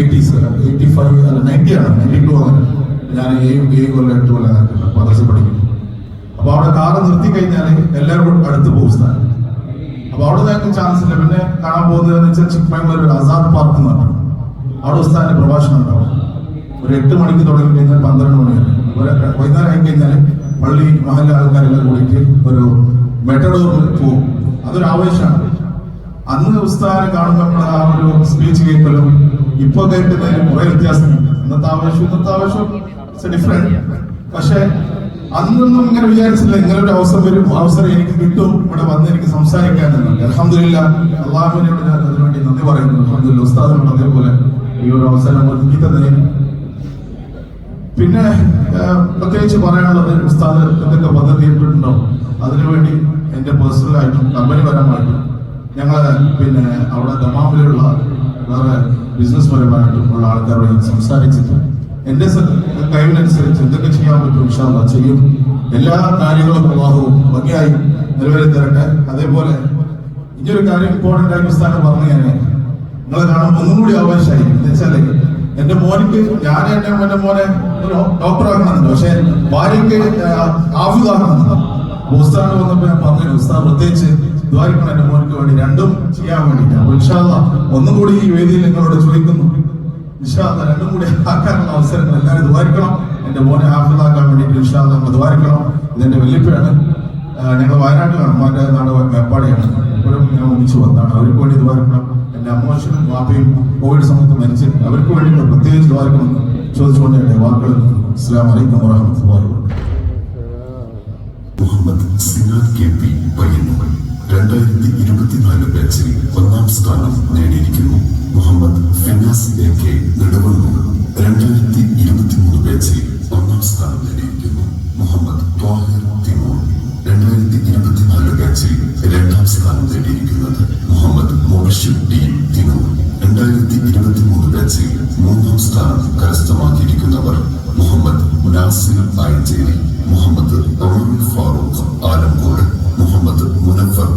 Eighties eighty five അല്ല ninety ആണ്. Ninety two ആണ്. ഞാൻ ഏഴ് ഏഴ് കൊല്ലം എട്ട് കൊല്ലം മദ്രസ പഠിക്കുന്നു. അപ്പോൾ അവിടെ കാറ് നിർത്തി കഴിഞ്ഞാൽ എല്ലാവരും അടുത്ത് പോകും സ്ഥലം. അപ്പോൾ അവിടെ ഞങ്ങൾക്ക് ചാൻസ് ഇല്ല. പിന്നെ കാണാൻ പോകുന്നത് വെച്ചാൽ ചിക്മംഗ്ലൂർ ഒരു ആസാദ് പാർക്ക് എന്ന് പറഞ്ഞു അവിടെ ഉസ്താദിന്റെ പ്രഭാഷണം ഉണ്ടാവും. ഒരു എട്ട് മണിക്ക് തുടങ്ങി കഴിഞ്ഞാൽ പന്ത്രണ്ട് മണി വരെ. വൈകുന്നേരം ആയി കഴിഞ്ഞാൽ പള്ളി മഹല്ല ആൾക്കാരെല്ലാം കൂടിയിട്ട് ഒരു മെറ്റഡോറിൽ പോകും. അതൊരു ആവേശമാണ്. അന്ന് ഉസ്താദിനെ കാണുമ്പോൾ നമ്മൾ ആ ഒരു സ്പീച്ച് കേൾക്കലും ഇപ്പൊ കേൾക്കുന്നതിന് കുറെ വ്യത്യാസമുണ്ട്. അന്നത്തെ ആവേശം ഇന്നത്തെ ആവേശം ഡിഫറെന്റ് പക്ഷെ അന്നൊന്നും ഇങ്ങനെ വിചാരിച്ചില്ല ഇങ്ങനൊരു അവസരം വരും അവസരം എനിക്ക് കിട്ടും ഇവിടെ വന്ന് എനിക്ക് സംസാരിക്കാൻ അലഹമില്ല അള്ളാഹുവിനോട് ഞാൻ അതിനുവേണ്ടി നന്ദി പറയുന്നു. അലഹമില്ല ഉസ്താദിനോട് അതേപോലെ ഈ ഒരു അവസരം ഒതുക്കി തന്നതിന്. പിന്നെ പ്രത്യേകിച്ച് പറയാനുള്ളത് ഉസ്താദ് എന്തൊക്കെ പദ്ധതി ഇട്ടിട്ടുണ്ടോ? അതിനുവേണ്ടി എന്റെ പേഴ്സണലായിട്ടും കമ്പനി പരമായിട്ടും ഞങ്ങൾ പിന്നെ അവിടെ ദമാമിലുള്ള വേറെ ബിസിനസ് പരമായിട്ടും ഉള്ള ആൾക്കാരോട് ഞാൻ സംസാരിച്ചിട്ട് എന്റെ സ- കഴിവിനനുസരിച്ച് എന്തൊക്കെ ചെയ്യാൻ പറ്റും ഇൻഷാല്ലാ ചെയ്യും. എല്ലാ കാര്യങ്ങളും പ്രവാഹവും ഭംഗിയായി നിലവിൽ തരട്ടെ. അതേപോലെ ഇനിയൊരു കാര്യം ഇമ്പോർട്ടന്റ് ആയി പ്രസ്ഥാനം പറഞ്ഞു ഞാൻ നിങ്ങളെ കാണുമ്പോൾ ഒന്നും കൂടി ആവേശമായി. എന്ന് വെച്ചാൽ എന്റെ മോനിക്ക് ഞാൻ എന്റെ എന്റെ മോനെ ആക്കണമെന്നുണ്ട്. പക്ഷെ ഭാര്യയ്ക്ക് ആഫിതാക്കണമെന്നുണ്ട് ഉസ്താദ് വന്നപ്പോ ഞാൻ പറഞ്ഞു ഉസ്താദ് പ്രത്യേകിച്ച് ദ്വാരിക്കണം എന്റെ മോനിക്ക്. വേണ്ടി രണ്ടും ചെയ്യാൻ വേണ്ടിയിട്ട് അപ്പൊ ഒന്നും കൂടി ഈ വേദിയിൽ നിങ്ങളോട് ചോദിക്കുന്നു. ഇൻഷാല്ല രണ്ടും കൂടി ആക്കാനുള്ള അവസരങ്ങൾ എല്ലാവരും ദ്വാരിക്കണം. എന്റെ മോനെ ആഫ്രതാക്കാൻ വേണ്ടിയിട്ട് ഇൻഷാല്ല നമ്മൾ ദ്വാരിക്കണം. ഇതെന്റെ വെല്ലുപ്പിയാണ് ഞങ്ങൾ വയനാട്ടിലാണ്. അമ്മാന്റെ നാട് മേപ്പാടിയാണ്. ഇപ്പോഴും ഞാൻ ഒന്നിച്ചു വന്നതാണ്. അവർക്ക് വേണ്ടി ദ്വാരിക്കണം. എന്റെ അമ്മോശനും വാപ്പയും കോവിഡ് സമയത്ത് മരിച്ച് അവർക്ക് വേണ്ടി പ്രത്യേകിച്ച് ദ്വാരിക്കണം ചോദിച്ചുകൊണ്ട് എന്റെ വാക്കുകൾ അസ്ലാം വലൈക്കും വാഹമത്ത് മുഹമ്മദ് സിനാൻ കെ പി. ബാച്ചിൽ ഒന്നാം സ്ഥാനം നേടിയിരിക്കുന്നു. മുഹമ്മദ് ഫിനാസ് എ കെ നെടുവണ്ണൂർ രണ്ടായിരത്തി ഇരുപത്തിമൂന്ന് ബാച്ചിൽ ഒന്നാം സ്ഥാനം നേടിയിരിക്കുന്നു. മുഹമ്മദ് ത്വാഹിർ തിമൂർ രണ്ടായിരത്തി ഇരുപത്തിനാല് ബാച്ചിൽ രണ്ടാം സ്ഥാനം നേടിയിരിക്കുന്നത് മുഹമ്മദ് മൊബിഷു ഡി തിനൂർ രണ്ടായിരത്തി ഇരുപത്തിമൂന്ന് ബാച്ചിൽ മൂന്നാം സ്ഥാനം കരസ്ഥമാക്കിയിരിക്കുന്നവർ മുഹമ്മദ് നാസിർ ആയഞ്ചേരി മുഹമ്മദ് ഫാറൂഖ് ആലംകോട് മുഹമ്മദ് മുനഫർ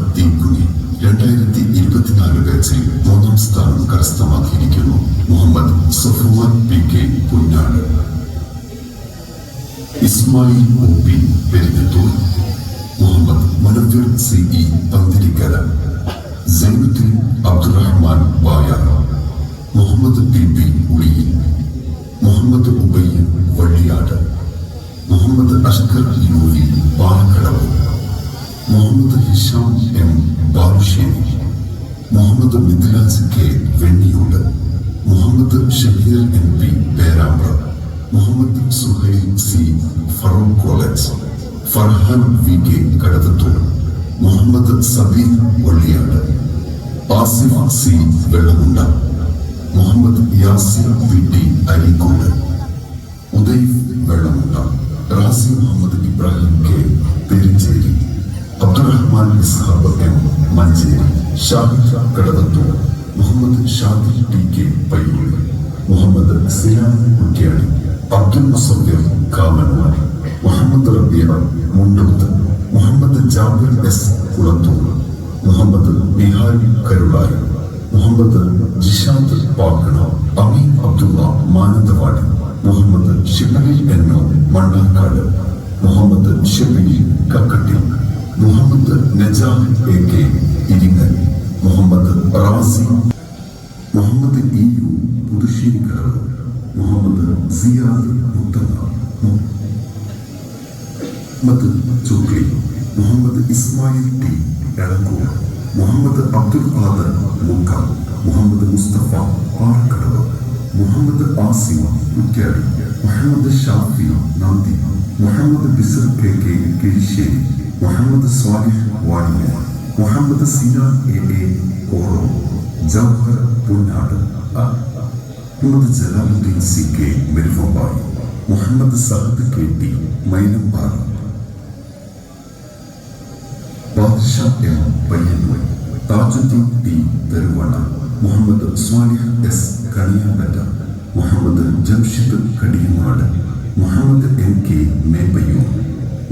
രണ്ടായിരത്തി ഇരുപത്തിനാല് ബാച്ചിൽ മൂന്നാം സ്ഥാനം കരസ്ഥമാക്കിയിരിക്കുന്നു Muhammad Safuvan P K Punnad Ismail O P Peringathur Muhammad Manojar C E Panthirikkara Sainuddin Abdurahman Vayar Muhammad B P Uliyil Muhammad Ubayya Valliyad Muhammad Ashkar Yuli Palakkadavu. Muhammad Hisham M Balussery Muhammad Mithilaj K Venniyode Muhammad Shabeer M P Perambra Muhammad Suhail C Farook college Farhan V K Kadavathur Muhammad Sabeer Valliyad Asif C Vellamunda Muhammad Yasir P T Areekode Uday Vellamunda Razi Muhammad Ibrahim K Shahid Kadavathur. Muhammad Shadi T K Payyur. Muhammad Sinan Kuttiyadi Abdul Musafir Kamanur Muhammad Rabiya Mundooth Muhammad Jabir S Kulathur Muhammad Bihari Karulai Muhammad Jishad Pakkana Ameen Abdulla Mananthavady Muhammad Shibli എന്നോ Mannakkad Muhammad Shabeel Kakkatti Muhammad Najah A K Iringal. Razi Muhammad E Muhammad Siyad Muthanga. Muhammad Chukli. Muhammad Ismail T Elankur. Muhammad Abdul Khader Mukka. Muhammad Mustafa Parakkadavu. Muhammad Asim Kuttiadi. Muhammad Shafi നന്ദി. Muhammad Bisar K K Kizhissery. Muhammad Swalih Vaniya Muhammad Sinan A A Koro Jawahar Punnad Muhammad Jalaluddin C K Meruvambayi Muhammad Sahad K T Mainambara. Badsha M Payyanur Thajuddin T Theruvanna Muhammad Swalih S Kaniyambetta Muhammad Jamshid Kadiyanad Muhammad M K Meppayur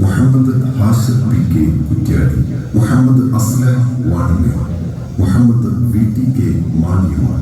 Muhammad Hashir P K Kuttiyadi Muhammad Aslah Vanamer. Muhammad V T K Maniyur